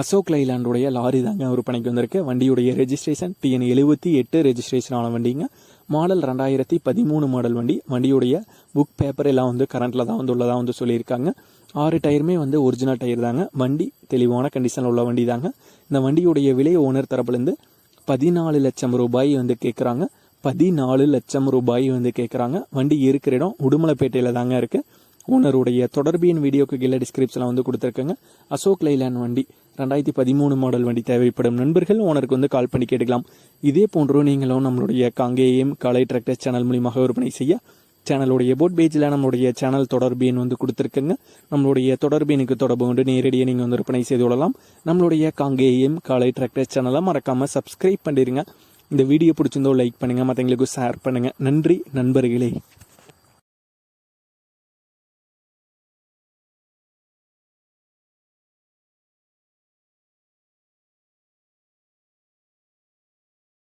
Ashok லைலாண்டுடைய lorry தாங்க விற்பனைக்கு வந்திருக்கு. வண்டியுடைய ரெஜிஸ்ட்ரேஷன் டிஎன் எழுபத்தி எட்டு ரெஜிஸ்ட்ரேஷன் ஆன வண்டிங்க. மாடல் ரெண்டாயிரத்தி பதிமூணு மாடல் வண்டி. வண்டியுடைய புக் பேப்பர் எல்லாம் வந்து கரண்ட்டில் தான் வந்து உள்ளதாக வந்து சொல்லியிருக்காங்க. ஆறு டயருமே வந்து ஒரிஜினல் டயர் தாங்க. வண்டி தெளிவான கண்டிஷனில் உள்ள வண்டி தாங்க. இந்த வண்டியுடைய விலை ஓனர் தரப்புலேருந்து பதினாலு லட்சம் ரூபாய் வந்து கேட்குறாங்க பதினாலு லட்சம் ரூபாய் வந்து கேட்குறாங்க வண்டி இருக்கிற இடம் உடுமலைப்பேட்டையில் தாங்க இருக்குது ஓனருடைய தொடர்பியின் வீடியோக்கு கீழே டிஸ்கிரிப்ஷனில் வந்து கொடுத்துருக்கேங்க. அசோக் லைலேண்ட் வண்டி. ரெண்டாயிரத்தி பதிமூணு மாடல் வண்டி தேவைப்படும் நண்பர்கள் ஓனருக்கு வந்து கால் பண்ணி கேட்டுக்கலாம். இதே போன்றோ நீங்களும் நம்மளுடைய காங்கேயம் கலை டிராக்டர் சேனல் மூலியமாக விற்பனை செய்ய சேனலுடைய போட் பேஜில் நம்மளுடைய சேனல் தொடர்பு எண் வந்து கொடுத்துருக்குங்க. நம்மளுடைய தொடர்பு எனக்கு தொடர்பு கொண்டு நேரடியாக நீங்கள் வந்து விற்பனை செய்து கொள்ளலாம். நம்மளுடைய காங்கேயம் காலை டிராக்டர் சேனலை மறக்காமல் சப்ஸ்கிரைப் பண்ணிடுங்க இந்த வீடியோ பிடிச்சிருந்தோ லைக் பண்ணுங்கள் மற்றவங்களுக்கு ஷேர் பண்ணுங்கள் நன்றி நண்பர்களே.